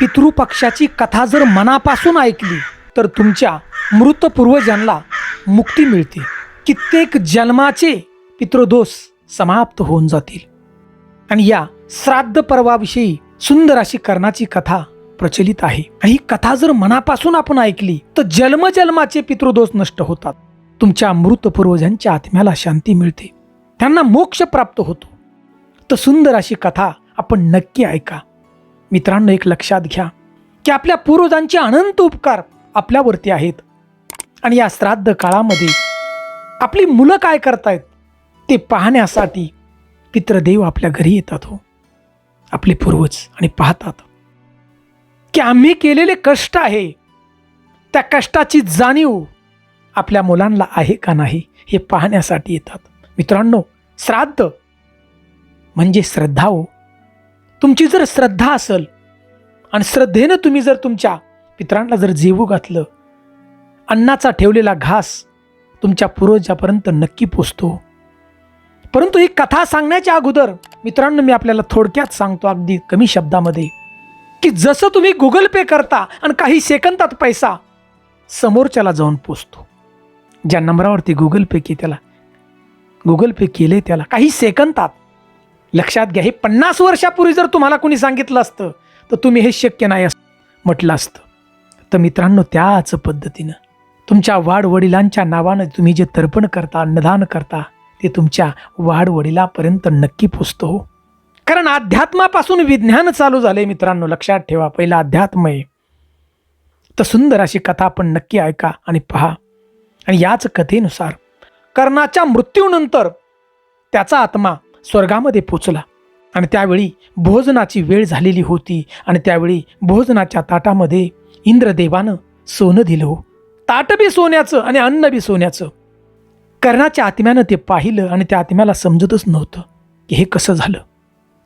पितृपक्षाची कथा जर मनापासून ऐकली तर तुमच्या मृत पूर्वजांना मुक्ती मिळते कित्येक जन्माचे पितृदोष समाप्त होऊन जातील. आणि या श्राद्ध पर्वाविषयी सुंदर अशी कर्णाची कथा प्रचलित आहे. आणि ही कथा जर मनापासून आपण ऐकली तर जन्मजन्माचे पितृदोष नष्ट होतात. तुमच्या मृत पूर्वजांच्या आत्म्याला शांती मिळते. त्यांना मोक्ष प्राप्त होतो. तर सुंदर अशी कथा आपण नक्की ऐका. मित्रांनो एक लक्षात घ्या की आपल्या पूर्वजांचे अनंत उपकार आपल्यावरती आहेत. आणि या श्राद्ध काळामध्ये आपली मुलं काय करतायत ते पाहण्यासाठी पित्रदेव आपल्या घरी येतात हो. आपले पूर्वज आणि पाहतात की आम्ही केलेले कष्ट आहे त्या कष्टाची जाणीव आपल्या मुलांना आहे का नाही हे पाहण्यासाठी येतात. मित्रांनो श्राद्ध म्हणजे श्रद्धा हो. तुमची जर श्रद्धा असेल आणि श्रद्धेनं तुम्ही जर तुमच्या पित्रांना जर जेवू घातलं अन्नाचा ठेवलेला घास तुमच्या पूर्वजापर्यंत नक्की पोचतो. परंतु ही कथा सांगण्याच्या अगोदर मित्रांनो मी आपल्याला थोडक्यात सांगतो अगदी कमी शब्दामध्ये की जसं तुम्ही गुगल पे करता आणि काही सेकंदात पैसा समोरच्याला जाऊन पोचतो. ज्या नंबरावरती गुगल पे के त्याला गुगल पे केले त्याला काही सेकंदात लक्षात घ्या हे पन्नास वर्षापूर्वी जर तुम्हाला कोणी सांगितलं असतं तर तुम्ही हे शक्य नाही असं म्हटलं असतं. तर मित्रांनो त्याच पद्धतीनं तुमच्या वाडवडिलांच्या नावानं तुम्ही जे तर्पण करता अन्नदान करता ते तुमच्या वाडवडिलापर्यंत नक्की पोचतो हो. कारण अध्यात्मापासून विज्ञान चालू झाले मित्रांनो लक्षात ठेवा पहिला अध्यात्म आहे. तर सुंदर अशी कथा आपण नक्की ऐका आणि पहा. आणि याच कथेनुसार कर्णाच्या मृत्यूनंतर त्याचा आत्मा स्वर्गामध्ये पोचला. आणि त्यावेळी भोजनाची वेळ झालेली होती आणि त्यावेळी भोजनाच्या ताटामध्ये इंद्रदेवानं सोनं दिलं हो. ताट बी सोन्याचं आणि अन्न बी सोन्याचं. कर्णाच्या आत्म्यानं ते पाहिलं आणि त्या आत्म्याला समजतच नव्हतं की हे कसं झालं.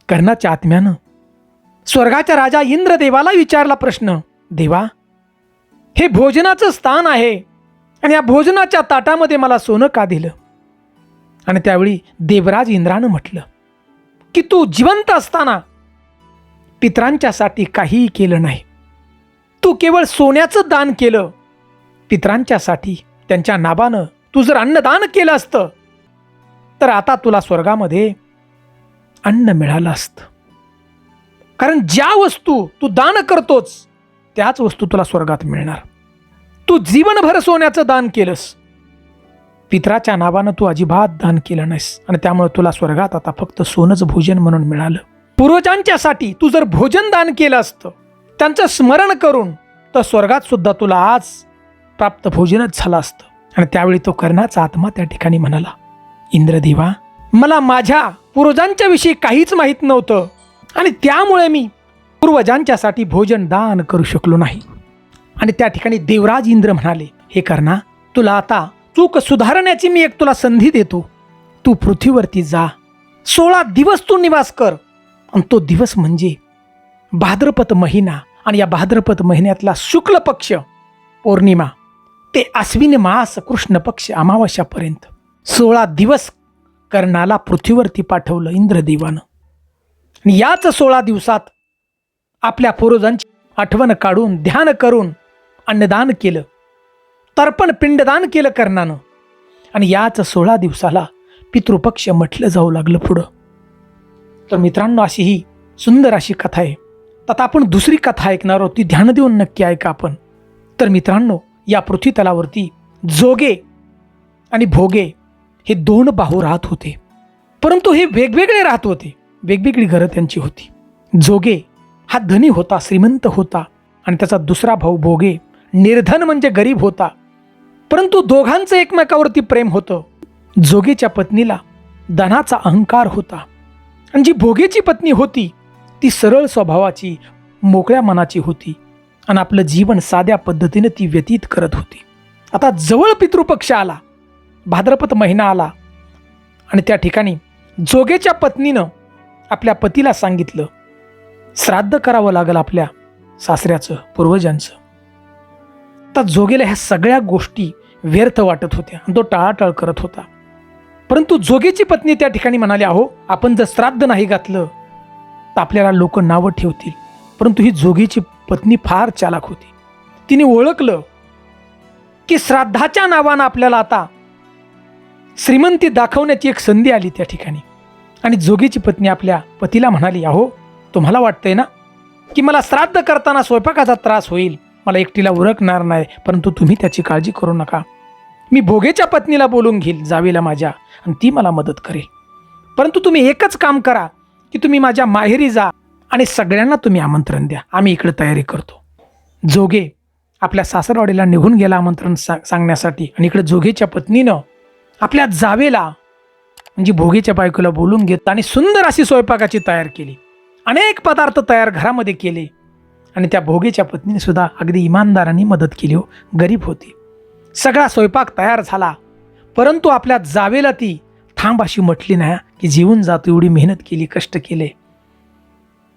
कर्णाच्या आत्म्यानं स्वर्गाच्या राजा इंद्रदेवाला विचारला प्रश्न देवा हे भोजनाचं स्थान आहे आणि या भोजनाच्या ताटामध्ये मला सोनं का दिलं? आणि त्यावेळी देवराज इंद्रानं म्हटलं की तू जिवंत असताना पित्रांच्यासाठी काहीही केलं नाही. तू केवळ सोन्याचं दान केलं. पित्रांच्यासाठी त्यांच्या नाबानं तू जर अन्नदान केलं असतं तर आता तुला स्वर्गामध्ये अन्न मिळालं असतं. कारण ज्या वस्तू तू दान करतोच त्याच वस्तू तुला स्वर्गात मिळणार. तू जीवनभर सोन्याचं दान केलंस. पित्राच्या नावानं तू अजिबात दान केलं नाहीस. आणि त्यामुळे तुला स्वर्गात आता फक्त सोनंच भोजन म्हणून मिळालं. पूर्वजांच्यासाठी तू जर भोजन दान केलं असतं त्यांचं स्मरण करून तर स्वर्गात सुद्धा तुला आज प्राप्त भोजनच झालं असतं. आणि त्यावेळी तो कर्णाचा आत्मा त्या ठिकाणी म्हणाला इंद्रदेवा मला माझ्या पूर्वजांच्या विषयी काहीच माहीत नव्हतं. आणि त्यामुळे मी पूर्वजांच्यासाठी भोजन दान करू शकलो नाही. आणि त्या ठिकाणी देवराज इंद्र म्हणाले हे कर्णा तुला आता चूक सुधारण्याची मी एक तुला संधी देतो. तू पृथ्वीवरती जा. सोळा दिवस तू निवास कर. आणि तो दिवस म्हणजे भाद्रपद महिना आणि या भाद्रपद महिन्यातला शुक्ल पक्ष पौर्णिमा. ते अश्विनी मास कृष्ण पक्ष अमावस्यापर्यंत. सोळा दिवस कर्णाला पृथ्वीवरती पाठवलं इंद्रदेवानं. आणि याच सोळा दिवसात आपल्या पूर्वजांची आठवण काढून ध्यान करून अन्नदान केलं. तर्पण पिंडदान केलं कर्णानं. आणि याच सोळा दिवसाला पितृपक्ष म्हटलं जाऊ लागलं पुढं. तर मित्रांनो अशी ही सुंदर अशी कथा आहे. आता आपण दुसरी कथा ऐकणार आहोत ती ध्यान देऊन नक्की ऐका आपण. तर मित्रांनो या पृथ्वीतलावरती जोगे आणि भोगे हे दोन भाऊ राहत होते. परंतु हे वेगवेगळे राहत होते. वेगवेगळी घरं त्यांची होती. जोगे हा धनी होता श्रीमंत होता. आणि त्याचा दुसरा भाऊ भोगे निर्धन म्हणजे गरीब होता. परंतु दोघांचं एकमेकावरती प्रेम होतं. जोगेच्या पत्नीला धनाचा अहंकार होता. आणि जी भोगेची पत्नी होती ती सरळ स्वभावाची मोकळ्या मनाची होती आणि आपलं जीवन साध्या पद्धतीने ती व्यतीत करत होती. आता जवळ पितृपक्ष आला भाद्रपद महिना आला आणि त्या ठिकाणी जोगेच्या पत्नीनं आपल्या पतीला सांगितलं श्राद्ध करावं लागेल आपल्या सासऱ्याचं पूर्वजांचं. आता जोगेला ह्या सगळ्या गोष्टी व्यर्थ वाटत होत्या. आणि तो टाळाटाळ करत होता. परंतु जोगेची पत्नी त्या ठिकाणी म्हणाली अहो आपण जर श्राद्ध नाही घातलं तर आपल्याला लोक नावं ठेवतील. परंतु ही जोगीची पत्नी फार चालाक होती. तिने ओळखलं की श्राद्धाच्या नावानं आपल्याला आता श्रीमंती दाखवण्याची एक संधी आली त्या ठिकाणी. आणि जोगीची पत्नी आपल्या पतीला म्हणाली अहो तुम्हाला वाटतंय ना की मला श्राद्ध करताना स्वयंपाकाचा त्रास होईल? मला एकटीला उरकणार नाही परंतु तुम्ही त्याची काळजी करू नका. मी भोगेच्या पत्नीला बोलून घेईल जावेला माझ्या आणि ती मला मदत करेल. परंतु तुम्ही एकच काम करा की तुम्ही माझ्या माहेरी जा आणि सगळ्यांना तुम्ही आमंत्रण द्या. आम्ही इकडे तयारी करतो. जोगे आपल्या सासरवाडीला निघून गेला आमंत्रण सा सांगण्यासाठी. आणि इकडे जोगेच्या पत्नीनं आपल्या जावेला म्हणजे भोगेच्या बायकोला बोलून घेत आणि सुंदर अशी स्वयंपाकाची तयार केली. अनेक पदार्थ तयार घरामध्ये केले. आणि त्या भोगीच्या पत्नीने सुद्धा अगदी इमानदारांनी मदत केली हो. गरीब होती. सगळा स्वयंपाक तयार झाला. परंतु आपल्या जावेला ती थांब अशी म्हटली नाही की जीवन जातो एवढी मेहनत केली कष्ट केले.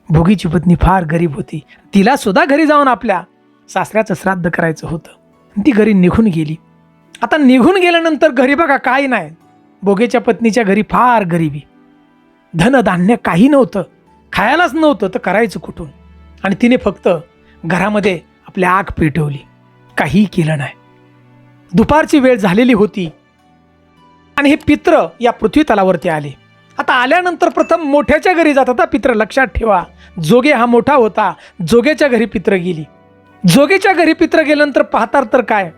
भोगीची पत्नी फार गरीब होती. तिला सुद्धा घरी जाऊन आपल्या सासऱ्याचं श्राद्ध करायचं होतं. ती घरी निघून गेली. आता निघून गेल्यानंतर घरी बघा काही नाही. भोगेच्या पत्नीच्या घरी फार गरिबी. धनधान्य काही नव्हतं. खायलाच नव्हतं तर करायचं कुठून? आणि तिने फक्त घरामध्ये आपली आग पेटवली. काहीही केलं नाही. दुपारची वेळ झालेली होती आणि हे पित्र या पृथ्वी तलावरती आले. आता आल्यानंतर प्रथम मोठ्याच्या घरी जात होता. पित्र लक्षात ठेवा जोगे हा मोठा होता. जोगेच्या घरी पित्र गेली. जोगेच्या घरी पित्र गेल्यानंतर पाहतात तर काय?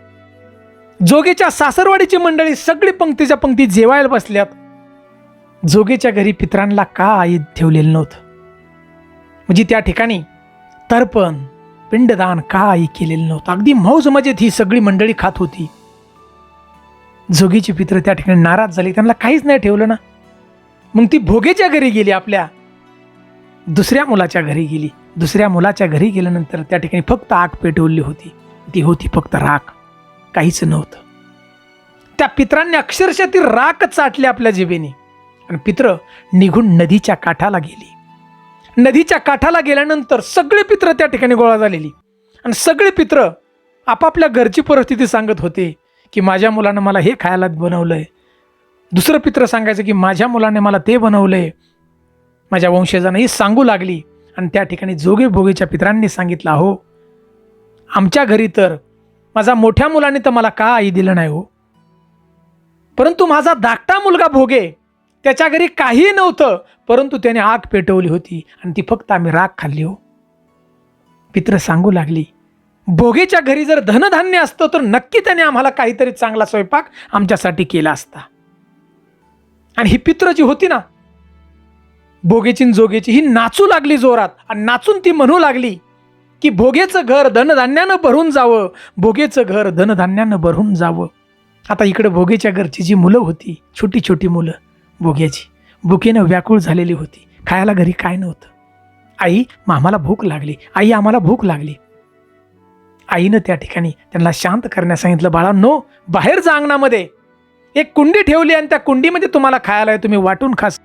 जोगेच्या सासरवाडीची मंडळी सगळी पंक्तीच्या पंक्ती जेवायला बसल्यात. जोगेच्या घरी पित्रांना का आई ठेवलेलं नव्हतं. म्हणजे त्या ठिकाणी तर्पण पिंडदान का केलेलं नव्हतं. अगदी मौज मजेत ही सगळी मंडळी खात होती. जोगीची पित्र त्या ठिकाणी नाराज झाली. त्यांना काहीच नाही ठेवलं ना. मग ती भोगेच्या घरी गेली आपल्या. दुसऱ्या मुलाच्या घरी गेली. दुसऱ्या मुलाच्या घरी गेल्यानंतर त्या ठिकाणी फक्त आग पेटवली होती. ती होती फक्त राख. काहीच नव्हतं. त्या पित्रांनी अक्षरशः ती राख चाटली आपल्या जिबेने आणि पित्र निघून नदीच्या काठाला गेली. नदीच्या काठाला गेल्यानंतर सगळे पित्र त्या ठिकाणी गोळा झालेली. आणि सगळे पित्र आपापल्या घरची परिस्थिती सांगत होते की माझ्या मुलानं मला हे खायला बनवलं आहे दुसरं पित्र सांगायचं की माझ्या मुलाने मला ते बनवलं आहे माझ्या वंशजानं ही सांगू लागली आणि त्या ठिकाणी जोगे भोगेच्या पित्रांनी सांगितलं हो आमच्या घरी तर माझा मोठ्या मुलाने तर मला का आई दिलं नाही हो? परंतु माझा धाकटा मुलगा भोगे त्याच्या घरी काहीही नव्हतं परंतु त्याने आग पेटवली होती आणि ती फक्त आम्ही राग खाल्ली हो. पित्र सांगू लागली भोगेच्या घरी जर धनधान्य असतं तर नक्की त्याने आम्हाला काहीतरी चांगला स्वयंपाक आमच्यासाठी केला असता. आणि ही पित्र जी होती ना भोगेची जोगेची ही नाचू लागली जोरात आणि नाचून ती म्हणू लागली की भोगेचं घर धनधान्यानं भरून जावं भोगेचं घर धनधान्यानं भरून जावं. आता इकडे भोगेच्या घरची जी मुलं होती छोटी छोटी मुलं बोग्याची भुकेनं व्याकुळ झालेली होती. खायला घरी काय नव्हतं. आई मामाला आम्हाला भूक लागली. आई आम्हाला भूक लागली. आईनं त्या ठिकाणी त्यांना शांत करण्यास सांगितलं बाळा नो बाहेर जा अंगणामध्ये. एक कुंडी ठेवली आणि त्या कुंडीमध्ये तुम्हाला खायला आहे. तुम्ही वाटून खास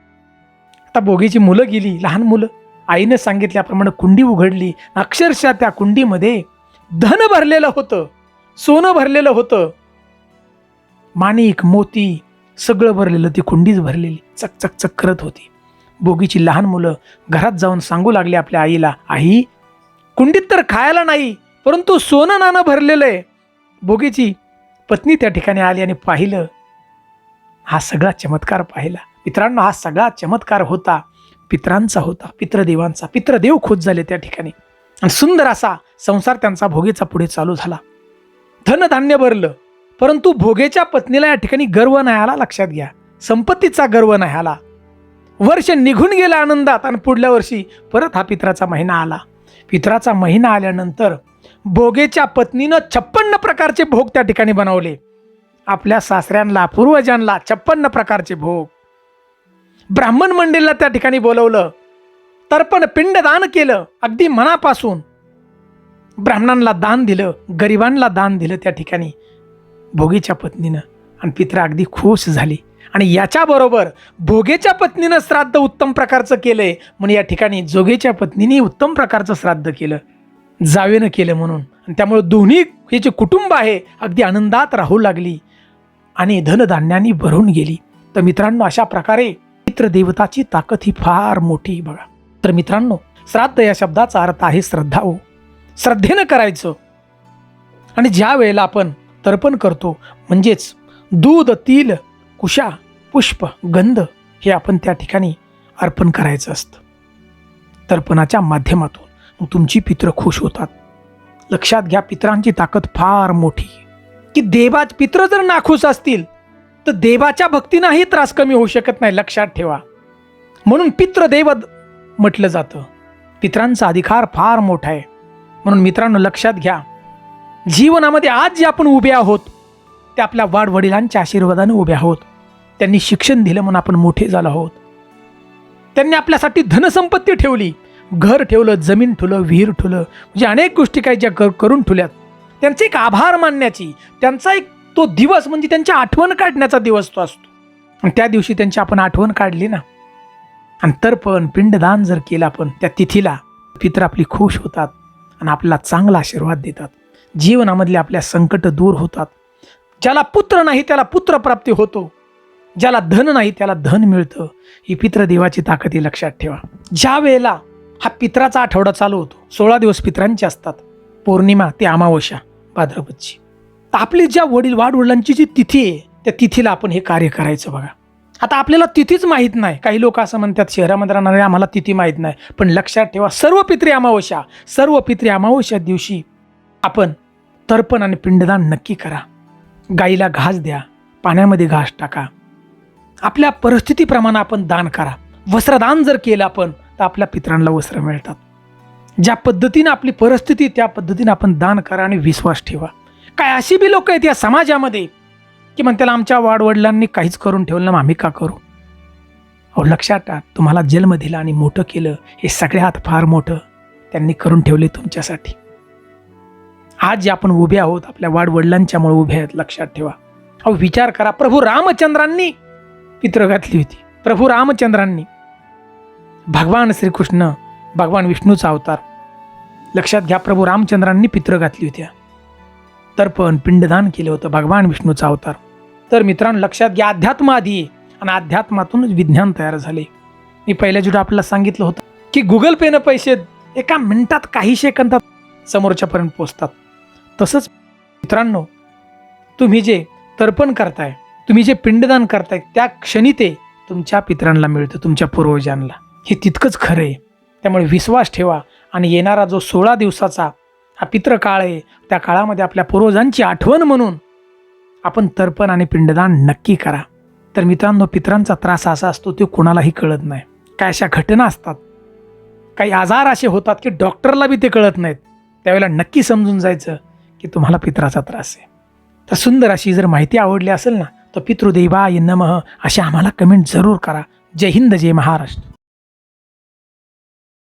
आता बोगीची मुलं गेली लहान मुलं. आईनं सांगितल्याप्रमाणे कुंडी उघडली. अक्षरशः त्या कुंडीमध्ये धन भरलेलं होतं. सोनं भरलेलं होतं. माणिक मोती सगळं भरलेलं ती कुंडीच भरलेली चकचक चक करत होती. बोगीची लहान मुलं घरात जाऊन सांगू लागली आपल्या आईला आई कुंडीत तर खायला नाही परंतु सोनं नाणं भरलेलं आहे. बोगीची पत्नी त्या ठिकाणी आली आणि पाहिलं. हा सगळा चमत्कार पाहिला. मित्रांनो हा सगळा चमत्कार होता पित्रांचा होता पित्रदेवांचा. पित्रदेव खुश झाले त्या ठिकाणी. आणि सुंदर असा संसार त्यांचा भोगीचा पुढे चालू झाला. धनधान्य भरलं. परंतु भोगेच्या पत्नीला या ठिकाणी गर्व नाही आला लक्षात घ्या. संपत्तीचा गर्व नाही आला. वर्ष निघून गेला आनंदात आणि पुढल्या वर्षी परत हा पित्राचा महिना आला. पित्राचा महिना आल्यानंतर भोगेच्या पत्नीनं छप्पन्न प्रकारचे भोग त्या ठिकाणी बनवले. आपल्या सासऱ्यांना पूर्वजांना छप्पन्न प्रकारचे भोग. ब्राह्मण मंडळीला त्या ठिकाणी बोलवलं. तर्पण पिंडदान केलं अगदी मनापासून. ब्राह्मणांना दान दिलं गरिबांना दान दिलं त्या ठिकाणी. भोगीच्या पत्नीनं. आणि पित्र अगदी खुश झाली. आणि याच्याबरोबर भोगेच्या पत्नीनं श्राद्ध उत्तम प्रकारचं केलंय म्हणून या ठिकाणी जोगेच्या पत्नीने उत्तम प्रकारचं श्राद्ध केलं. जावेनं केलं म्हणून. आणि त्यामुळे दोन्ही हे जे कुटुंब आहे अगदी आनंदात राहू लागली. आणि धनधान्यानी भरून गेली. तर मित्रांनो अशा प्रकारे पितृदेवताची ताकद ही फार मोठी बघा. तर मित्रांनो श्राद्ध या शब्दाचा अर्थ आहे श्रद्धा हो. श्रद्धेनं करायचं. आणि ज्या वेळेला आपण तर्पण करतो. म्हणजेच दूध तिल कुशा पुष्प गंध हे आपण त्या ठिकाणी अर्पण करायचं असतं. तर्पणाच्या माध्यमातून मग तुमची पित्र खुश होतात. लक्षात घ्या पित्रांची ताकद फार मोठी. की देवा पित्र जर नाखुश असतील तर देवाच्या भक्तीनंही त्रास कमी होऊ शकत नाही लक्षात ठेवा. म्हणून पितृदेव म्हटलं जातं. पित्रांचा अधिकार फार मोठा आहे. म्हणून मित्रांनो लक्षात घ्या जीवनामध्ये आज जे आपण उभे आहोत ते आपल्या वाडवडिलांच्या आशीर्वादाने उभे आहोत. त्यांनी शिक्षण दिलं म्हणून आपण मोठे झालो आहोत. त्यांनी आपल्यासाठी धनसंपत्ती ठेवली. घर ठेवलं जमीन ठेवलं विहीर ठेवलं. म्हणजे अनेक गोष्टी काही ज्या कर- करून ठेवल्यात. त्यांचे एक आभार मानण्याची त्यांचा एक तो दिवस म्हणजे त्यांची आठवण काढण्याचा दिवस तो असतो. आणि त्या दिवशी त्यांची आपण आठवण काढली ना. आणि तर्पण पिंडदान जर केलं आपण त्या तिथीला पित्र आपली खुश होतात आणि आपल्याला चांगला आशीर्वाद देतात. जीवनामधले आपल्या संकट दूर होतात. ज्याला पुत्र नाही त्याला पुत्रप्राप्ती होतो. ज्याला धन नाही त्याला धन मिळतं. ही पित्रदेवाची ताकद ही लक्षात ठेवा. ज्या वेळेला हा पित्राचा आठवडा चालू होतो सोळा दिवस पित्रांचे असतात. पौर्णिमा ते अमावस्या भाद्रपदची. तर आपली ज्या वडील वाडवडिलांची जी तिथी आहे त्या तिथीला आपण हे कार्य करायचं बघा. आता आपल्याला तिथीच माहीत नाही. काही लोक असं म्हणतात शहरामध्ये राहणारे आम्हाला तिथी माहीत नाही. पण लक्षात ठेवा सर्व पित्री अमावस्या सर्व पित्री अमावस्या दिवशी आपण तर्पण आणि पिंडदान नक्की करा. गाईला घास द्या पाण्यामध्ये घास टाका. आपल्या परिस्थितीप्रमाणे आपण दान करा. वस्त्रदान जर केलं आपण तर आपल्या पित्रांना वस्त्र मिळतात. ज्या पद्धतीनं आपली परिस्थिती त्या पद्धतीनं आपण दान करा आणि विश्वास ठेवा. काय अशी बी लोक आहेत या समाजामध्ये की म्हणतात आमच्या वाडवडिलांनी काहीच करून ठेवलं ना मग आम्ही का करू? अहो लक्षात टाक तुम्हाला जन्म दिला आणि मोठं केलं हे सगळ्यात फार मोठं त्यांनी करून ठेवले तुमच्यासाठी. आज जे आपण उभे आहोत आपल्या वाडवडिलांच्यामुळे उभे आहेत लक्षात ठेवा. अहो विचार करा प्रभू रामचंद्रांनी पित्र घातली होती. प्रभू रामचंद्रांनी. भगवान श्रीकृष्ण भगवान विष्णूचा अवतार. लक्षात घ्या प्रभू रामचंद्रांनी पित्र घातली होत्या. तर्पण पिंडदान केलं होतं भगवान विष्णूचा अवतार. तर मित्रांनो लक्षात घ्या अध्यात्म आधी आणि अध्यात्मातूनच विज्ञान तयार झाले. मी पहिल्या जुडं आपल्याला सांगितलं होतं की गुगल पेनं पैसे एका मिनिटात काही सेकंदात समोरच्यापर्यंत पोचतात तसंच मित्रांनो तुम्ही जे तर्पण करताय तुम्ही जे पिंडदान करताय त्या क्षणी ते तुमच्या पित्रांना मिळतं तुमच्या पूर्वजांना. हे तितकंच खरं आहे. त्यामुळे विश्वास ठेवा आणि येणारा जो सोळा दिवसाचा हा पित्रकाळ आहे त्या काळामध्ये आपल्या पूर्वजांची आठवण म्हणून आपण तर्पण आणि पिंडदान नक्की करा. तर मित्रांनो पित्रांचा त्रास असा असतो तो कोणालाही कळत नाही. काय अशा घटना असतात? काही आजार असे होतात की डॉक्टरला बी ते कळत नाहीत. त्यावेळेला नक्की समजून जायचं. की तुम्हाला पित्राचा त्रास आहे. तर सुंदर अशी जर माहिती आवडली असेल ना तर पितृदेवाय नमः अशी आम्हाला कमेंट जरूर करा. जय हिंद जय महाराष्ट्र.